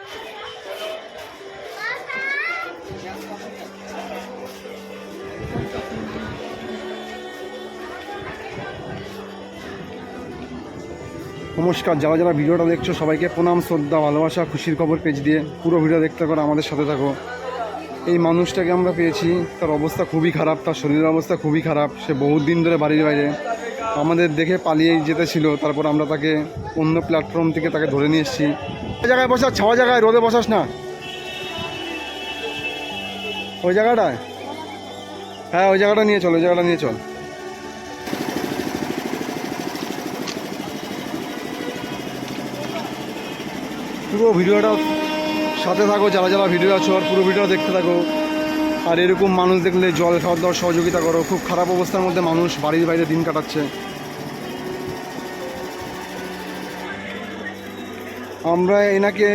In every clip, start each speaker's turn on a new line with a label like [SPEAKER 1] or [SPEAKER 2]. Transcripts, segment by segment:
[SPEAKER 1] নমস্কার, যারা যারা ভিডিওটা দেখছ, সবাইকে প্রণাম, শ্রদ্ধা, ভালোবাসা, খুশির খবর পেজ দিয়ে পুরো ভিডিও দেখতে পারো আমাদের সাথে থাকো। এই মানুষটাকে আমরা পেয়েছি, তার অবস্থা খুবই খারাপ, তার শরীরের অবস্থা খুবই খারাপ, সে বহুত দিন ধরে বাড়ির বাইরে। আমাদের দেখে পালিয়ে যেতে ছিল, তারপর আমরা তাকে অন্য প্ল্যাটফর্ম থেকে তাকে ধরে নিয়ে এসেছি। জায়গায় বসাস ছাওয়া জায়গায় রোদে বসাস না। ওই জায়গাটায়? হ্যাঁ ওই জায়গাটা নিয়ে চল, ওই জায়গাটা নিয়ে চল। পুরো ভিডিওটা সাথে থাকো, যারা যারা ভিডিও আছো, আর পুরো ভিডিওটা দেখতে থাকো। আর এরকম মানুষ দেখলে জল খাওয়ার দাওয়ার সহযোগিতা করো। খুব খারাপ অবস্থার মধ্যে মানুষ বাড়ির বাইরে দিন কাটাচ্ছে। আমরা এনাকে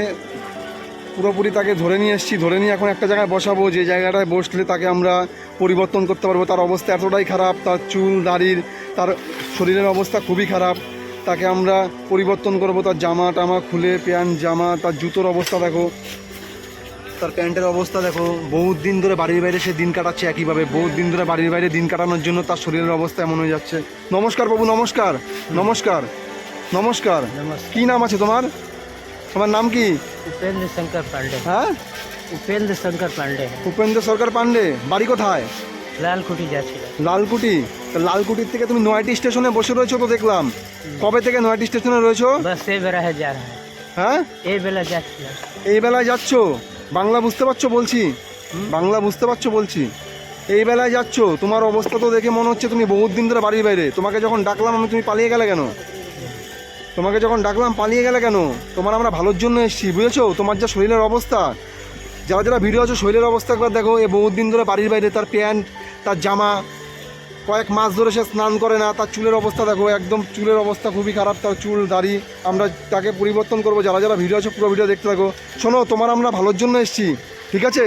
[SPEAKER 1] পুরোপুরি তাকে ধরে নিয়ে এসেছি। ধরে নিয়ে এখন একটা জায়গায় বসাবো যে জায়গাটায় বসলে তাকে আমরা পরিবর্তন করতে পারব। তার অবস্থা এতটাই খারাপ তার চুল দাড়ির তার শরীরের অবস্থা খুবই খারাপ। তাকে আমরা পরিবর্তন করব তার জামা টামা খুলে প্যান্ট জামা তার জুতোর অবস্থা দেখো। তার প্যান্টের অবস্থা দেখো। বহুত দিন ধরে বাড়ির বাইরে সে দিন কাটাচ্ছে একইভাবে। বহুত দিন ধরে বাড়ির বাইরে দিন কাটানোর জন্য তার শরীরের অবস্থা এমন হয়ে যাচ্ছে। নমস্কার বাবু নমস্কার নমস্কার। নমস্কার। কি নাম আছে তোমার? তোমার নাম কি?
[SPEAKER 2] উপেন্দ্র শঙ্কর পান্ডে
[SPEAKER 1] হ্যাঁ?
[SPEAKER 2] উপেন্দ্র শঙ্কর পান্ডে
[SPEAKER 1] উপেন্দ্র সরকার পান্ডে বাড়ি কোথায়?
[SPEAKER 2] লালকুটি যাচ্ছিল।
[SPEAKER 1] লালকুটি লালকুটির থেকে তুমি নয়টি স্টেশনে বসে রয়েছো তো দেখলাম। কবে থেকে নয়টি স্টেশনে রয়েছো?
[SPEAKER 2] হ্যাঁ,
[SPEAKER 1] হ্যাঁ
[SPEAKER 2] এই বেলা যাচ্ছিলাম
[SPEAKER 1] এই বেলায় যাচ্ছ? বাংলা বুঝতে পারছ বলছি? বাংলা বুঝতে পারছ বলছি? এই বেলায় যাচ্ছ? তোমার অবস্থা তো দেখে মনে হচ্ছে তুমি বহুত দিন ধরে বাড়ির বাইরে। তোমাকে যখন ডাকলাম আমি তুমি পালিয়ে গেলে কেন? তোমাকে যখন ডাকলাম, পালিয়ে গেলে কেন? তোমার আমরা ভালোর জন্য এসেছি, বুঝেছ? তোমার যা শরীরের অবস্থা। যারা যারা ভিডিও আছে, শরীরের অবস্থা একবার দেখো। এ বহুত দিন ধরে বাড়ির বাইরে তার প্যান্ট, তার জামা, কয়েক মাস ধরে সে স্নান করে না, তার চুলের অবস্থা দেখো, একদম চুলের অবস্থা খুবই খারাপ, তার চুল, দাড়ি, আমরা তাকে পরিবর্তন করব। যারা যারা ভিডিও আছে, পুরো ভিডিও দেখতে থাকো। শোনো, তোমার আমরা ভালোর জন্য এসেছি, ঠিক আছে?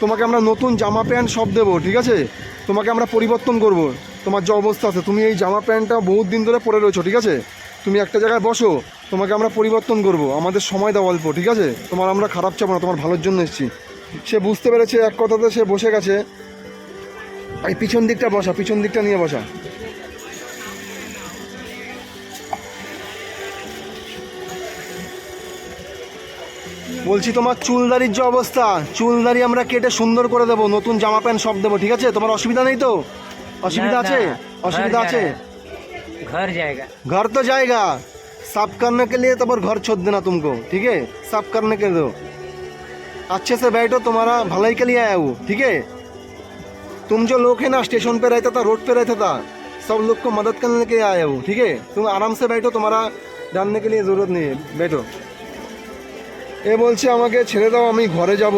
[SPEAKER 1] তোমাকে আমরা নতুন জামা প্যান্ট সব দেবো, ঠিক আছে? তোমাকে আমরা পরিবর্তন করব। তোমার যে অবস্থা আছে, তুমি এই জামা প্যান্টটা বহুত দিন ধরে পরে রয়েছো, ঠিক আছে? তুমি একটা জায়গায় বসো তোমাকে আমরা পরিবর্তন করব। আমাদের সময় দাও অল্প ঠিক আছে? তোমার আমরা খারাপ চাবো না তোমার ভালোর জন্য এসেছি। সে বুঝতে পেরেছে এক কথাতে সে বসে গেছে। এই পিছন দিকটা বসা পিছন দিকটা নিয়ে বসা। বলছি তোমার চুলদারির যে অবস্থা চুলদারি আমরা কেটে সুন্দর করে দেবো নতুন জামা প্যান্ট সব দেবো ঠিক আছে? তোমার অসুবিধা নেই তো? অসুবিধা আছে? অসুবিধা আছে?
[SPEAKER 2] घर जाएगा
[SPEAKER 1] घर तो जाएगा साफ करने के लिए तो पर घर छोड़ देना तुमको ठीक है साफ करने के दो अच्छे से बैठो तुम्हारा भलाई के लिए आया वो ठीक है तुम जो लोग है ना स्टेशन पे रहता था रोड पे रहता था सब लोग को मदद करने के लिए आया वो ठीक है तुम आराम से बैठो तुम्हारा जानने के लिए ज़रूरत नहीं है बैठो এ বলছে আমাকে ছেড়ে দাও আমি ঘরে যাব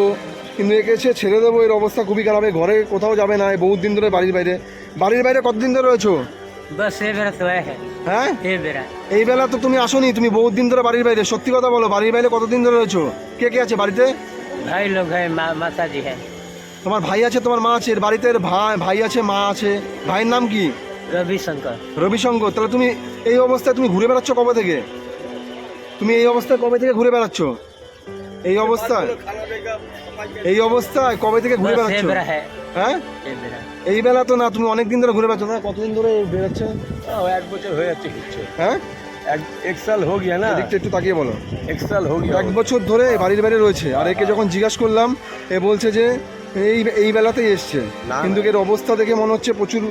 [SPEAKER 1] কিন্তু একে সে ছেড়ে দেবো এর অবস্থা খুবই খারাপ এ ঘরে কোথাও যাবে না এ বহুত দিন ধরে বাড়ির বাইরে বাড়ির বাইরে কতদিন ধরে রয়েছো
[SPEAKER 2] बस ये बेरा तो है
[SPEAKER 1] হ্যাঁ? এই বেলা তো তুমি আসোনি তুমি দিন ধরে বাড়ির বাইরে। সত্যি কথা বলো বাড়ির বাইরে কতদিন ধরে কে কে আছে বাড়িতে?
[SPEAKER 2] ভাই হ্যাঁ।
[SPEAKER 1] তোমার ভাই আছে তোমার মা আছে বাড়িতে ভাই ভাই আছে মা আছে। ভাইয়ের নাম কি?
[SPEAKER 2] রবিশঙ্কর।
[SPEAKER 1] রবিশঙ্কর তাহলে তুমি এই অবস্থায় তুমি ঘুরে বেড়াচ্ছ কবে থেকে? তুমি এই অবস্থায় কবে থেকে ঘুরে বেড়াচ্ছ? এই অবস্থায়? এই অবস্থায়? কবে থেকে ঘুরে বেড়াচ্ছ? হ্যাঁ।,
[SPEAKER 2] হ্যাঁ?
[SPEAKER 1] এই বেলা তো না তুমি অনেক দিন ধরে ঘুরে বেড়াচ্ছ না কতদিন ধরে বেড়াচ্ছ?
[SPEAKER 3] এক বছর হয়ে যাচ্ছে
[SPEAKER 1] হ্যাঁ?
[SPEAKER 3] এক সাল হোক গিয়া না?
[SPEAKER 1] একটু একটু তাকিয়ে বলো।
[SPEAKER 3] এক সাল হোক
[SPEAKER 1] এক বছর ধরে বাড়ির বাইরে রয়েছে। আর একে যখন জিজ্ঞেস করলাম এ বলছে যে এই এই বেলাতেই এসছে। কিন্তু এর অবস্থা দেখে মনে হচ্ছে প্রচুর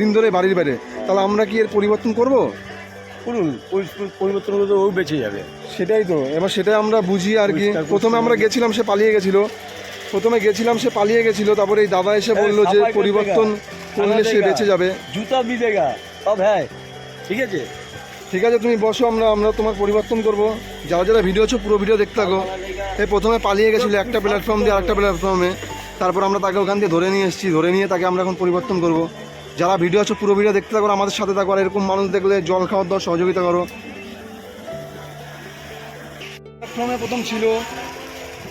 [SPEAKER 1] দিন ধরে বাড়ির বাইরে। তাহলে আমরা কি এর পরিবর্তন করব?
[SPEAKER 3] করুন পরিবর্তন করলে ও বেঁচে যাবে।
[SPEAKER 1] সেটাই তো। এবার সেটা আমরা বুঝি আর কি। প্রথমে আমরা গেছিলাম সে পালিয়ে গেছিল। প্রথমে গেছিলাম সে পালিয়ে গেছিল। তারপরে এই দাদা এসে বলল যে পরিবর্তন করলে সে বেঁচে যাবে।
[SPEAKER 3] জুতা বিদেগা সব হ্যাঁ। ঠিক আছে?
[SPEAKER 1] ঠিক আছে তুমি বসো আমরা আমরা তোমার পরিবর্তন করব। যারা যারা ভিডিও হচ্ছে পুরো ভিডিও দেখতে থাকো। এই প্রথমে পালিয়ে গেছিল একটা প্ল্যাটফর্ম দিয়ে আরেকটা প্ল্যাটফর্মে তারপর আমরা তাকে ওখান দিয়ে ধরে নিয়ে এসেছি। ধরে নিয়ে তাকে আমরা এখন পরিবর্তন করব। যারা ভিডিও আছো, পুরো ভিডিও দেখতে থাকো আমাদের সাথে থাকো। আর এরকম মানুষ দেখলে জল খাওয়ার দেওয়ার সহযোগিতা করো। প্ল্যাটফর্মে প্রথম ছিল।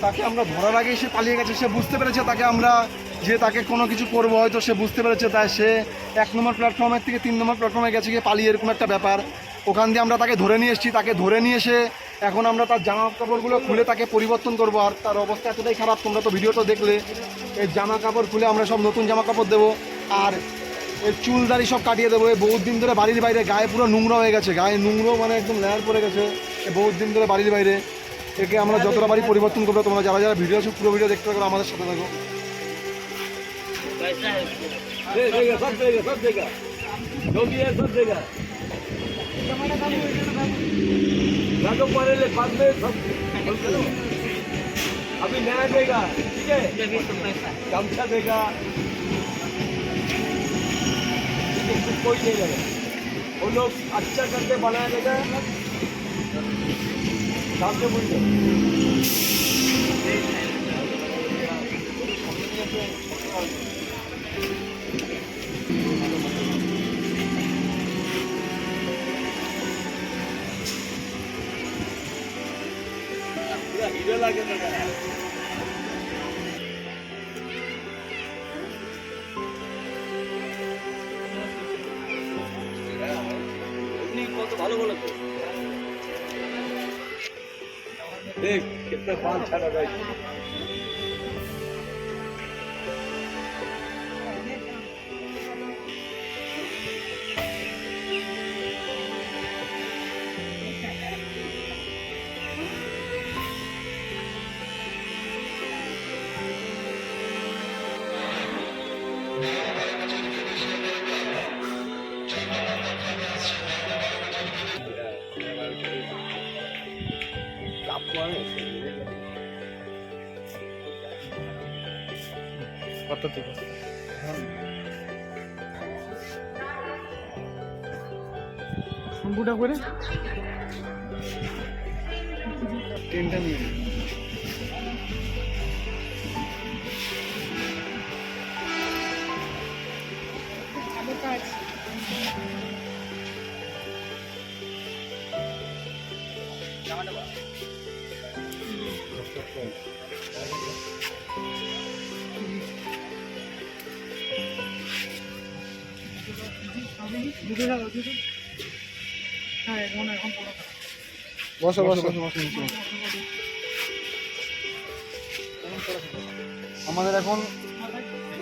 [SPEAKER 1] তাকে আমরা ধরার আগে সে পালিয়ে গেছে, সে বুঝতে পেরেছে তাকে আমরা যে তাকে কোনো কিছু করব হয়তো সে বুঝতে পেরেছে, তাই সে এক নম্বর প্ল্যাটফর্মের থেকে তিন নম্বর প্ল্যাটফর্মে গেছে গিয়ে পালিয়ে এরকম একটা ব্যাপার। ওখান দিয়ে আমরা তাকে ধরে নিয়ে এসেছি, তাকে ধরে নিয়ে এসে এখন আমরা তার জামা কাপড়গুলো খুলে তাকে পরিবর্তন করব। আর তার অবস্থা এতটাই খারাপ, তোমরা তো ভিডিওটা দেখলে, এই জামা কাপড় খুলে আমরা সব নতুন জামা কাপড় দেবো। আর এই চুল দাড়ি সব কাটিয়ে দেবো এই বহুত দিন ধরে বাড়ির বাইরে গায়ে পুরো নোংরা হয়ে গেছে গায়ে নোংরো মানে একদম লেয়ার পড়ে গেছে এই বহুত দিন ধরে বাড়ির বাইরে একে আমরা যতটা বাড়ি পরিবর্তন করবো তোমরা যারা যারা ভিডিও আছে পুরো ভিডিও দেখতে থাকো আমাদের সাথে থাকো
[SPEAKER 2] कैसा है उसको?
[SPEAKER 3] देगा सब देगा सब देगा जो भी है सब देगा तो पहले ले बाद में सब सब करो। अभी नया देगा ठीक है
[SPEAKER 2] जब इसको पैसा
[SPEAKER 3] गमछा देगा ठीक है, इसको कोई नहीं देगा वो लोग अच्छा करके बनाया देगा सामने बोल दो पूरा हीरो लागे একটা পান ছাড়া রয়েছে Stop running.
[SPEAKER 1] কত থেকে শ্যাম্পুটা করে টেনটা নিয়ে নে। বসো বসো বসো আমাদের এখন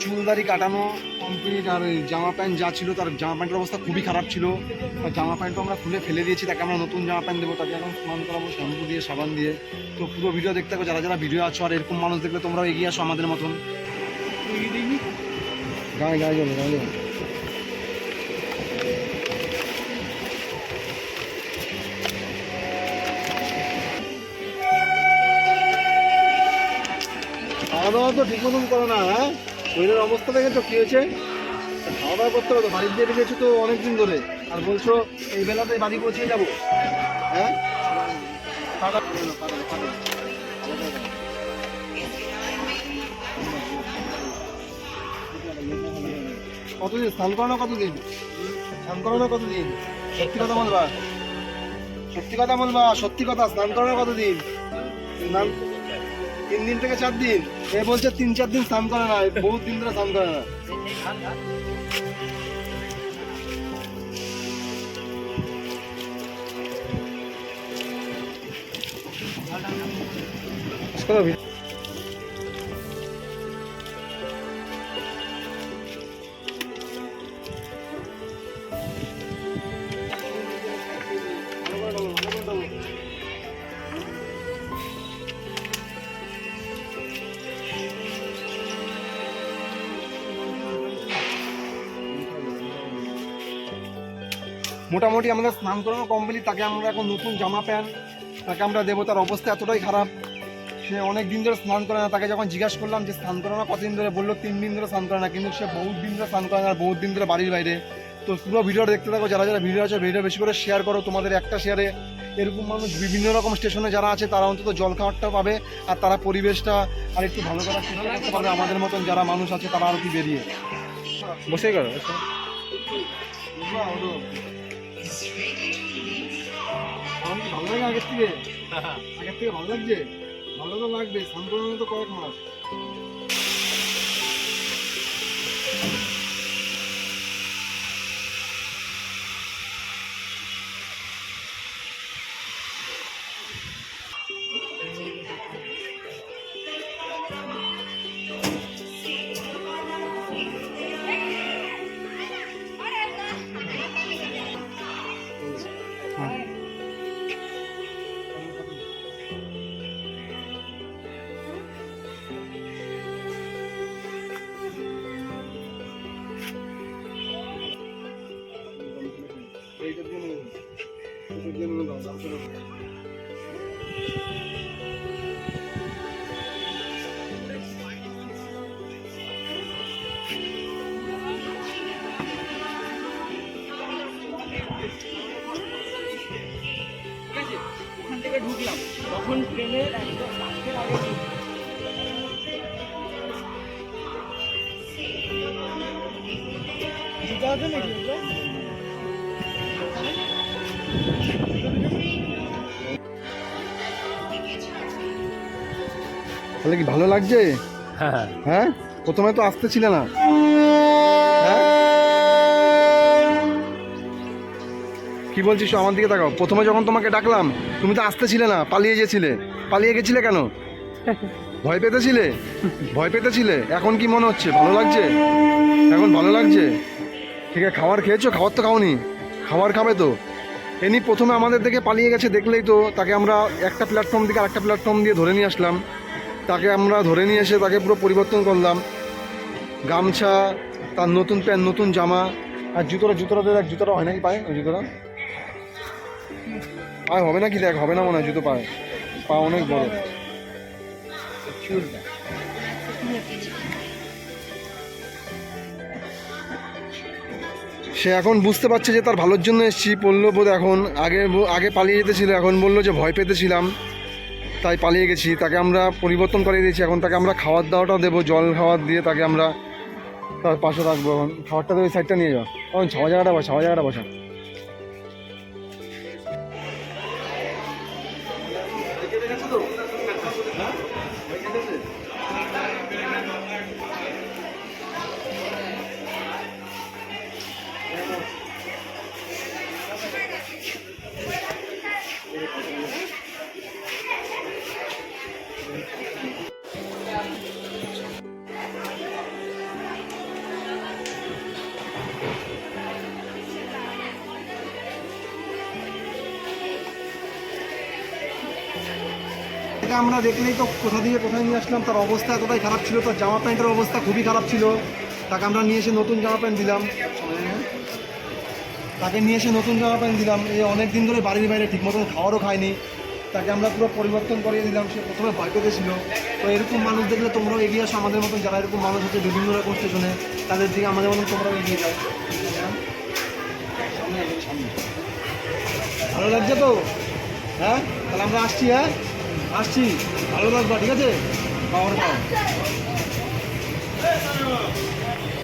[SPEAKER 1] চুলদারি কাটানো কমপ্লিট আর জামা প্যান্ট যা ছিল তার জামা প্যান্টের অবস্থা খুবই খারাপ ছিল। আর জামা প্যান্টও আমরা খুলে ফেলে দিয়েছি তাকে আমরা নতুন জামা প্যান্ট দেবো তাকে এখন স্নান করাবো শ্যাম্পু দিয়ে সাবান দিয়ে। তো পুরো ভিডিও দেখতে থাকো যারা যারা ভিডিও আছো আর এরকম মানুষ দেখলে তোমরাও এগিয়ে আসো আমাদের মতন। গায়ে গায়ে যাবে গায়ে খাওয়া তো ঠিক মতন করো না হ্যাঁ? শরীরের অবস্থা দেখেছ? কি হয়েছে? খাওয়া দাওয়া করতে হবে তো বাড়ির দিয়ে বেরিয়েছো তো অনেকদিন ধরে। আর বলছো এই বেলাতে বাড়ি পৌঁছে যাব। হ্যাঁ? পাটা, পাটা। কতদিন? স্নান করানো কতদিন? স্নান করানো কতদিন? সত্যি কথা বলবা। সত্যি কথা বলবা সত্যি কথা স্নান করানো কতদিন? স্নান তিন দিন থেকে চার দিন। এ বলছে তিন, চার দিন স্নান করে না বহু দিন ধরে স্নান করে না। করো মোটামুটি আমাদের স্নান করানো কমপ্লিট তাকে আমরা এখন নতুন জামা প্যান্ট তাকে আমরা দেবো তার অবস্থা এতটাই খারাপ। সে অনেক দিন ধরে স্নান করে না তাকে যখন জিজ্ঞাসা করলাম যে স্নান করে না কতদিন ধরে বলল তিন দিন ধরে স্নান করে না কিন্তু সে বহুত দিন ধরে স্নান করে না আর বহুত দিন ধরে বাড়ির বাইরে। তো পুরো ভিডিওটা দেখতে থাকো যারা যারা ভিডিও আছে ভিডিও বেশি করে শেয়ার করো তোমাদের একটা শেয়ারে এরকম মানুষ বিভিন্ন রকম স্টেশনে যারা আছে তারা অন্তত জল খাওয়ারটা পাবে আর তারা পরিবেশটা আর একটু ভালো করার চেষ্টা করতে পারবে আমাদের মতন যারা মানুষ আছে তারা আর কি বেরিয়ে। বসেই করো কি ভালো লাগে আগের থেকে? আগের থেকে ভালো লাগছে? ভালো তো লাগবে সন্তান তো কয়েক মাস।
[SPEAKER 4] ঢুকলাম তখন ট্রেনের একদম লাস্টের।
[SPEAKER 1] তাহলে কি ভালো লাগছে?
[SPEAKER 2] हाँ
[SPEAKER 1] হ্যাঁ? প্রথমে তো আসতে ছিলে না। হ্যাঁ? কি বলছিস আমার দিকে তাকাও? প্রথমে যখন তোমাকে ডাকলাম তুমি তো আসতে ছিলে না পালিয়ে গেছিলে। পালিয়ে গেছিলে কেন? ভয় পেতেছিলে? ভয় পেতেছিলে? এখন কি মনে হচ্ছে? ভালো লাগছে? এখন ভালো লাগছে? ঠিক আছে খাবার খেয়েছো? খাবার তো খাওনি। খাবার খাবে তো? এনি প্রথমে আমাদের দেখে পালিয়ে গেছে দেখলেই তো, তাকে আমরা একটা প্ল্যাটফর্ম থেকে আরেকটা প্ল্যাটফর্ম দিয়ে ধরে নিয়ে আসলাম। তাকে আমরা ধরে নিয়ে এসে তাকে পুরো পরিবর্তন করলাম। গামছা, তার নতুন প্যান্ট, নতুন জামা, আর জুতোটা জুতোটা দেখ, জুতোটা হয় নাকি পায়? ওই জুতোটা? পায়ে হবে নাকি দেখ, হবে না মনে হয়, জুতো পায়। পা অনেক বড়। সে এখন বুঝতে পারছে যে তার ভালোর জন্য এসেছি। বলল বোধ এখন আগে আগে পালিয়ে যেতেছিল এখন বলল যে ভয় পেতেছিলাম। তাই পালিয়ে গেছি। তাকে আমরা পরিবর্তন করে দিয়েছি। এখন তাকে আমরা খাওয়ার দাওয়াটা দেবো, জল খাওয়ার দিয়ে তাকে আমরা তার পাশে রাখব। এখন খাবারটা তো ওই সাইডটা নিয়ে যাও। এখন ছাওয়া জায়গাটা বসা ছাওয়া জায়গাটা বসা। এটা আমরা দেখলেই তো কোথা দিয়ে কোথায় নিয়ে আসলাম, তার অবস্থা এতটাই খারাপ ছিল, তার জামা প্যান্টের অবস্থা খুবই খারাপ ছিল। তাকে আমরা নিয়ে এসে নতুন জামা প্যান্ট দিলাম। তাকে নিয়ে এসে নতুন জামা প্যান্ট দিলাম। এই অনেক দিন ধরে বাড়ির বাইরে ঠিক মতন খাওয়ারও খায়নি। তাকে আমরা পুরো পরিবর্তন করিয়ে দিলাম, সে প্রথমে ভয় পেতেছিল। তো এরকম মানুষ দেখলে তোমরাও এগিয়ে আসো আমাদের মতন, যারা এরকম মানুষ হচ্ছে বিভিন্ন রকম স্টেশনে তাদের দিকে আমাদের মতন তোমরাও এগিয়ে যাও। ভালো লাগছে তো? হ্যাঁ? তাহলে আমরা আসছি হ্যাঁ? আসছি। ভালো লাগবা ঠিক আছে? পাওয়ার পাও